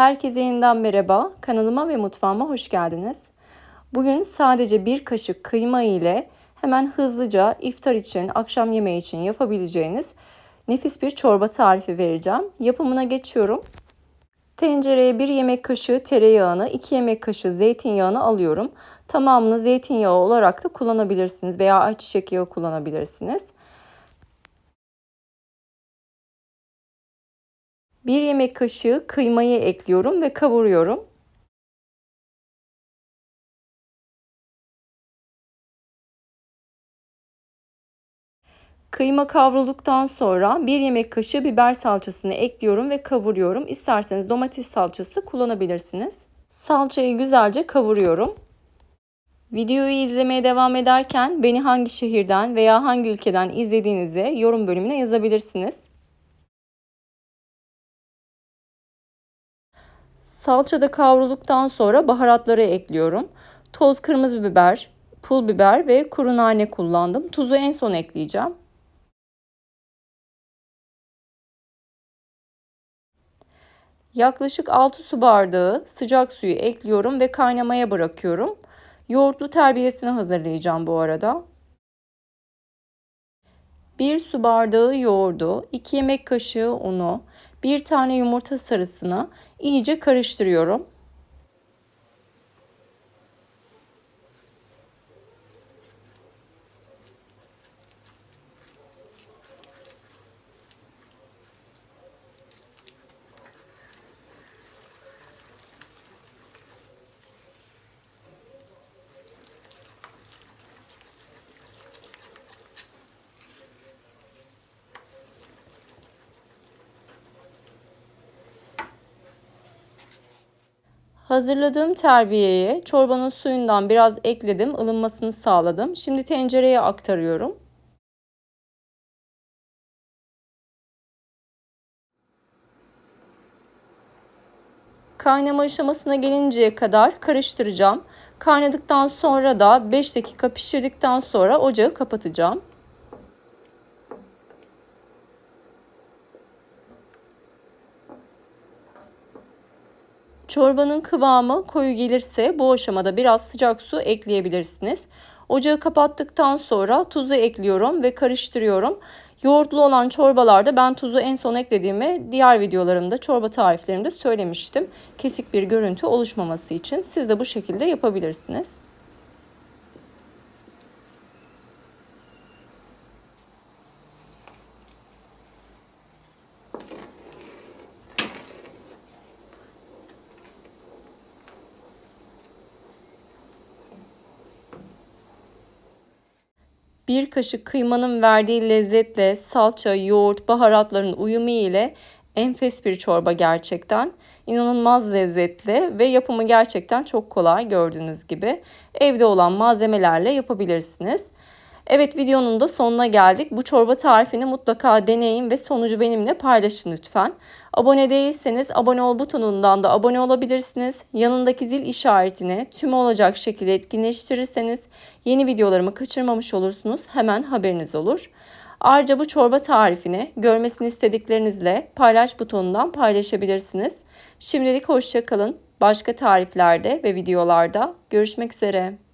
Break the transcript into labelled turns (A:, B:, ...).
A: Herkese yeniden merhaba. Kanalıma ve mutfağıma hoş geldiniz. Bugün sadece bir kaşık kıyma ile hemen hızlıca iftar için, akşam yemeği için yapabileceğiniz nefis bir çorba tarifi vereceğim. Yapımına geçiyorum. Tencereye 1 yemek kaşığı tereyağını, 2 yemek kaşığı zeytinyağını alıyorum. Tamamını zeytinyağı olarak da kullanabilirsiniz veya ayçiçek yağı kullanabilirsiniz. 1 yemek kaşığı kıymayı ekliyorum ve kavuruyorum. Kıyma kavrulduktan sonra 1 yemek kaşığı biber salçasını ekliyorum ve kavuruyorum. İsterseniz domates salçası kullanabilirsiniz. Salçayı güzelce kavuruyorum. Videoyu izlemeye devam ederken beni hangi şehirden veya hangi ülkeden izlediğinizi yorum bölümüne yazabilirsiniz. Salça da kavrulduktan sonra baharatları ekliyorum. Toz kırmızı biber, pul biber ve kuru nane kullandım. Tuzu en son ekleyeceğim. Yaklaşık 6 su bardağı sıcak suyu ekliyorum ve kaynamaya bırakıyorum. Yoğurtlu terbiyesini hazırlayacağım bu arada. 1 su bardağı yoğurdu, 2 yemek kaşığı unu, 1 tane yumurta sarısını iyice karıştırıyorum. Hazırladığım terbiyeye çorbanın suyundan biraz ekledim, ılınmasını sağladım. Şimdi tencereye aktarıyorum. Kaynama aşamasına gelinceye kadar karıştıracağım. Kaynadıktan sonra da 5 dakika pişirdikten sonra ocağı kapatacağım. Çorbanın kıvamı koyu gelirse bu aşamada biraz sıcak su ekleyebilirsiniz. Ocağı kapattıktan sonra tuzu ekliyorum ve karıştırıyorum. Yoğurtlu olan çorbalarda ben tuzu en son eklediğimi diğer videolarımda çorba tariflerimde söylemiştim. Kesik bir görüntü oluşmaması için siz de bu şekilde yapabilirsiniz. Bir kaşık kıymanın verdiği lezzetle salça, yoğurt, baharatların uyumu ile enfes bir çorba gerçekten. İnanılmaz lezzetli ve yapımı gerçekten çok kolay gördüğünüz gibi. Evde olan malzemelerle yapabilirsiniz. Evet videonun da sonuna geldik. Bu çorba tarifini mutlaka deneyin ve sonucu benimle paylaşın lütfen. Abone değilseniz abone ol butonundan da abone olabilirsiniz. Yanındaki zil işaretini tüm olacak şekilde etkinleştirirseniz yeni videolarımı kaçırmamış olursunuz. Hemen haberiniz olur. Ayrıca bu çorba tarifini görmesini istediklerinizle paylaş butonundan paylaşabilirsiniz. Şimdilik hoşçakalın. Başka tariflerde ve videolarda görüşmek üzere.